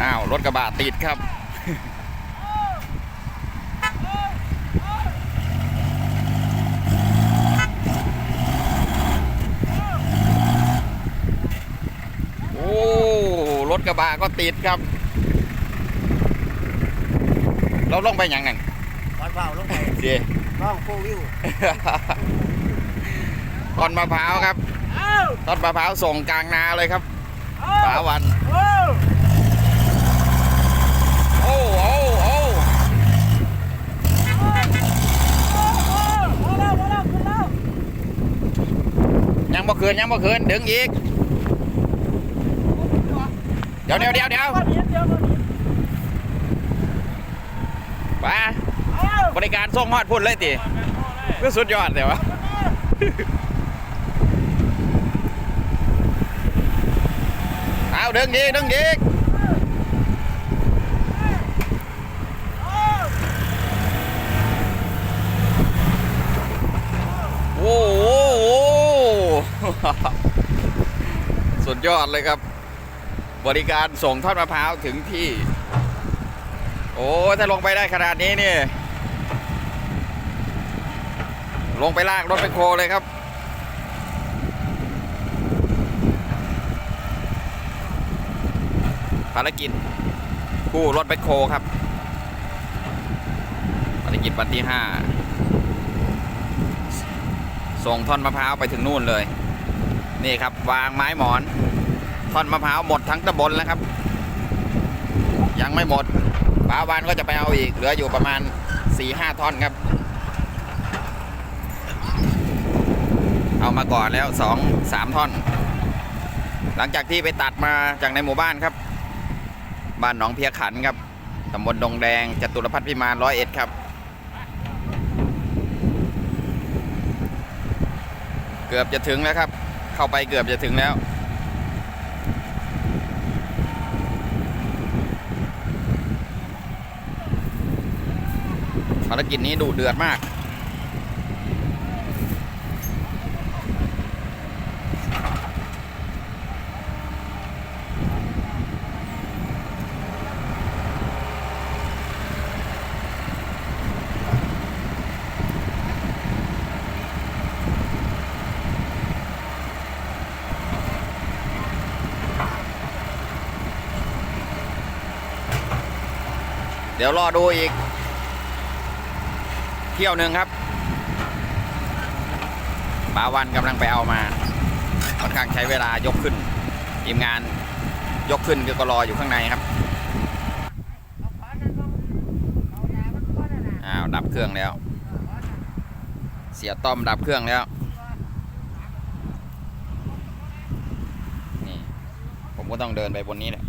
อ้าว รถกระบะติดครับ โอ้ รถกระบะก็ติดครับ เราลงไปยังไงวัดเผาลงไปเจร่องโฟวิวต้นมะพร้าวครับต้นมะพร้าวส่งกลางนาเลยครับป๋าวัน โอ้โอ้โอ้ ยังบ่คืนยังบ่คืนดึงอีก เดี๋ยวเดี๋ยวเดี๋ยวเดี๋ยวป๋าบริการส่งฮอดพุ่นเลยติก็สุดยอดเลยวะเอาดึงอีกดึงอีกโอ้โห สุดยอดเลยครับ บริการส่งทอดมะพร้าวถึงที่ โอ้ถ้าลงไปได้ขนาดนี้นี่ ลงไปลากรถไปโคเลยครับ ภารกิจกู้รถแบคโคครับ ภารกิจวันที่ห้าส่งท่อนมะพร้าวไปถึงนู่นเลย นี่ครับ วางไม้หมอนท่อนมะพร้าวหมดทั้งตำบลแล้วครับ ยังไม่หมดป้าวานก็จะไปเอาอีก เหลืออยู่ประมาณ4ี่ห้าท่อนครับ เอามาก่อนแล้วสองสามท่อน หลังจากที่ไปตัดมาจากในหมู่บ้านครับ บ้านหนองเพียขันครับตำบลดงแดงจตุรพัฒน์พิมานร้อยเอ็ดครับ เกือบจะถึงแล้วครับ เข้าไปเกือบจะถึงแล้ว ภารกิจนี้ดุเดือดมาก เดี๋ยวรอดูอีก เที่ยวหนึ่งครับปาวันกำลังไปเอามาค่อนข้างใช้เวลายกขึ้นทีมงานยกขึ้นก็รออยู่ข้างในครับอ้าวดับเครื่องแล้ว เสียต้อมดับเครื่องแล้วนี่ผมก็ต้องเดินไปบนนี้แหละ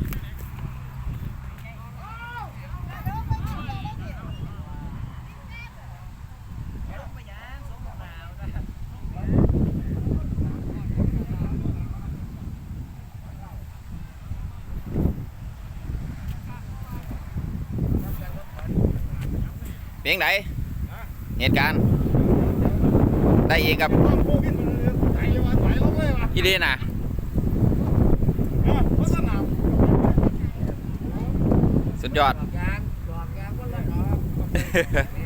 เพียงไหนเหตุการณ์ ได้อีกกับอีดีน่ะสุดยอด ยางจอดยางก็แล้วเนาะ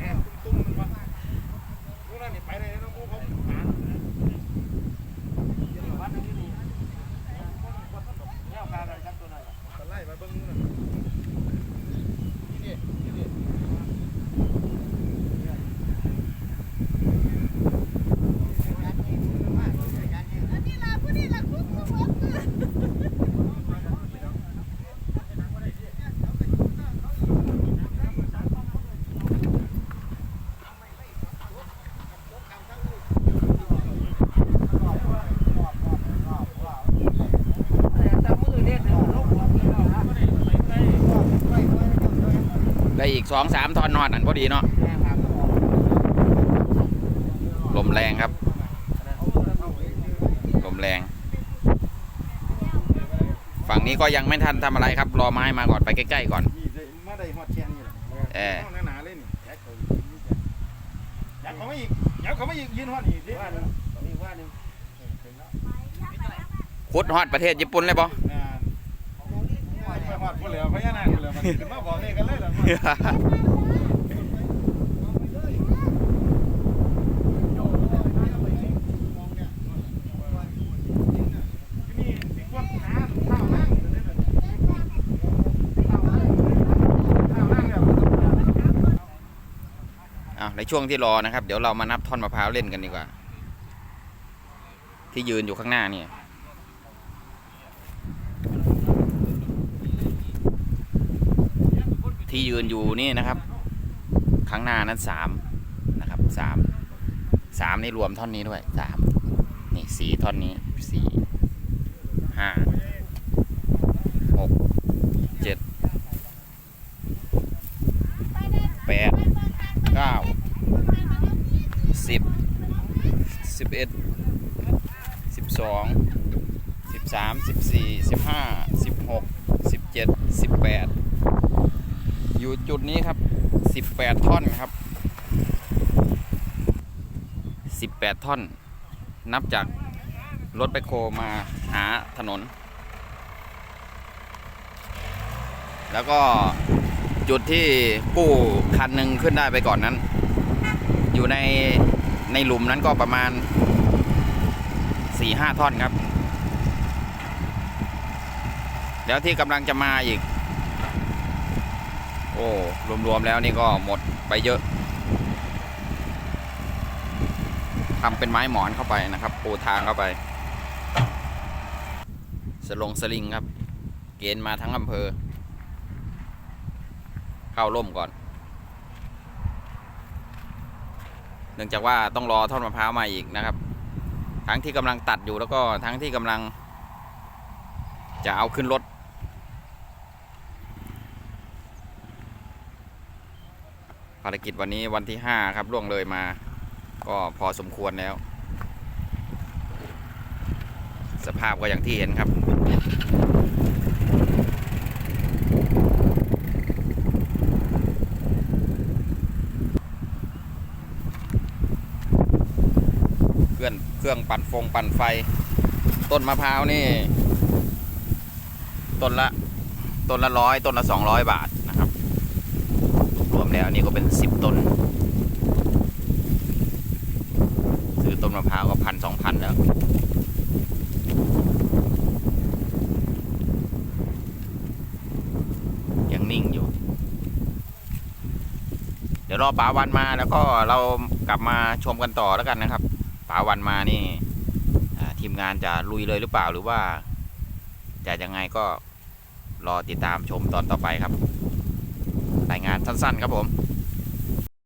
ได้อีกสองสามทอนนอนนั่นพอดีเนาะลมแรงครับ ลมแรง ฝั่งนี้ก็ยังไม่ทันทำอะไรครับ รอไม้มาก่อนไปใกล้ๆก่อนมาได้ฮอดแค่นี้แหละเออหนาๆเลยนี่ยักเขายักเขาไม่อีกยักเขาไม่อีกยืนฮอดอีกดิว่าหนึ่งนี่ว่าหนึ่งคุดฮอดประเทศญี่ปุ่นเลยปะ อ่าดูเหลือพญานาคพุ่นเหลือมันขึ้นมาบอกเลขกันเลยหรือมันในช่วงที่รอนะครับ เดี๋ยวเรามานับท่อนมะพร้าวเล่นกันดีกว่า ที่ยืนอยู่ข้างหน้านี่ ที่ยืนอยู่นี่นะครับ ข้างหน้านั้นสามนะครับสามสามนี่รวมท่อนนี้ด้วยสามนี่สี่ท่อนนี้สี่ห้าหกเจ็ดแปดเก้าสิบสิบเอ็ดสิบสองสิบสามสิบสี่สิบห้าสิบหกสิบเจ็ดสิบแปด อยู่จุดนี้ครับ18ท่อนครับ18ท่อน นับจากรถไปโคมาหาถนน แล้วก็จุดที่กู้คันหนึ่งขึ้นได้ไปก่อนนั้น อยู่ในในหลุมนั้นก็ประมาณ4-5ท่อนครับ แล้วที่กำลังจะมาอีก โอ้รวมๆแล้วนี่ก็หมดไปเยอะทำเป็นไม้หมอนเข้าไปนะครับปูทางเข้าไป สลงสลิงครับ เกณฑ์มาทั้งอำเภอ เข้าร่มก่อน เนื่องจากว่าต้องรอท่อนมะพร้าวมาอีกนะครับ ทั้งที่กำลังตัดอยู่แล้วก็ทั้งที่กำลัง จะเอาขึ้นรถ ภารกิจวันนี้วันที่ 5 ครับล่วงเลยมา ก็พอสมควรแล้ว สภาพก็อย่างที่เห็นครับเครื่องเครื่องปั่นฟงปั่นไฟ ต้นมะพร้าวนี่ ต้นละ ต้นละร้อยต้นละสองร้อยบาท แล้วอันนี่ก็เป็นสิบต้น ซื้อต้นมะพร้าวก็พันสองพันแล้วยังนิ่งอยู่ เดี๋ยวรอป๋าวันมาแล้วก็เรากลับมาชมกันต่อแล้วกันนะครับป๋าวันมานี่ทีมงานจะลุยเลยหรือเปล่าหรือว่า จะยังไงก็รอติดตามชมตอนต่อไปครับ รายงานสั้นๆ ครับผม